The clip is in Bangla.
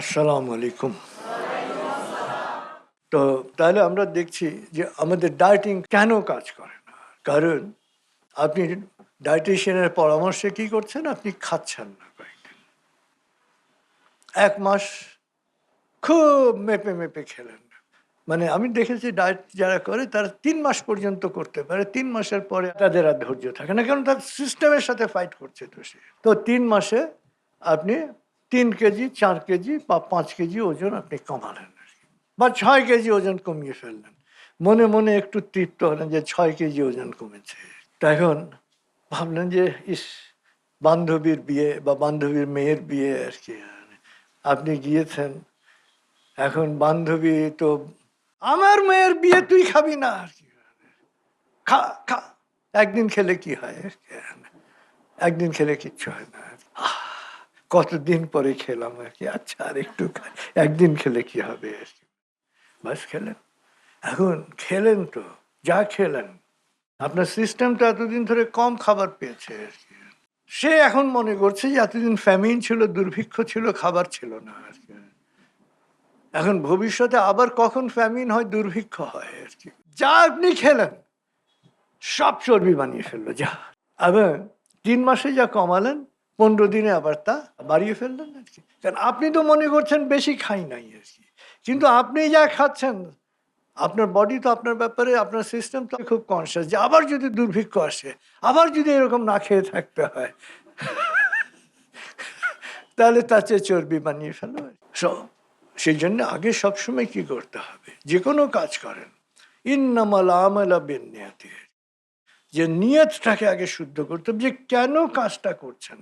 আসসালামু আলাইকুম। তো তাহলে আমরা দেখছি যে আমাদের ডায়েটিং কেন কাজ করে না? কারণ আপনি ডায়েটিশিয়ানের পরামর্শে কি করছেন? আপনি খাচ্ছেন না এক মাস খুব মেপে মেপে খেলেন। মানে আমি দেখেছি ডায়েট যারা করে, তারা তিন মাস পর্যন্ত করতে পারে। তিন মাসের পরে তাদের আর ধৈর্য থাকে না। কারণ তার সিস্টেমের সাথে ফাইট করছে তো সে। তো তিন মাসে আপনি তিন কেজি, চার কেজি বা পাঁচ কেজি ওজন আপনি কমালেন। বা ছয় কেজি ওজন কমিয়ে ফেললেন। মনে মনে একটু তৃপ্ত হলেন যে ছয় কেজি ওজন কমেছে। তখন ভাবলেন যে, ইস, বান্ধবীর বিয়ে বা বান্ধবীর মেয়ের বিয়ে আর কি। আপনি গিয়েছেন, এখন বান্ধবী তো, আমার মেয়ের বিয়ে তুই খাবি না আর কি। খা খা, একদিন খেলে কি হয়? একদিন খেলে কিচ্ছু হয় না কতদিন পরে খেলাম আর কি? আচ্ছা আর একটু একদিন খেলে কি হবে আর কি? বাস খেলেন। এখন খেলেন তো, যা খেলেন। আপনার সিস্টেম তো এতদিন ধরে কম খাবার পেয়েছে আর কি। সে এখন মনে করছে যে এতদিন ফ্যামিন ছিল, দুর্ভিক্ষ ছিল, খাবার ছিল না আর কি। এখন ভবিষ্যতে আবার কখন ফ্যামিন হয়, দুর্ভিক্ষ হয় আর কি। যা আপনি খেলেন, সব চর্বি বানিয়ে ফেলল, যা। আবার তিন মাসে যা কমালেন পনেরো দিনে আবার তা বাড়িয়ে ফেললেন আর কি। কারণ আপনি তো মনে করছেন বেশি খাই নাই আর কি। কিন্তু আপনি যা খাচ্ছেন, আপনার বডি তো আপনার ব্যাপারে, আপনার সিস্টেম তো খুব কনসিয়াস যে আবার যদি দুর্ভিক্ষ আসে, আবার যদি এরকম না খেয়ে থাকতে হয়, তাহলে তার চেয়ে চর্বি বানিয়ে ফেলো সেই জন্য আগে সবসময় কি করতে হবে? যে কোনো কাজ করেন। ইন্নামাল আমালা বিন নিয়াতে যে নিয়তটাকে আগে শুদ্ধ করতে হবে, যে কেন কাজটা করছেন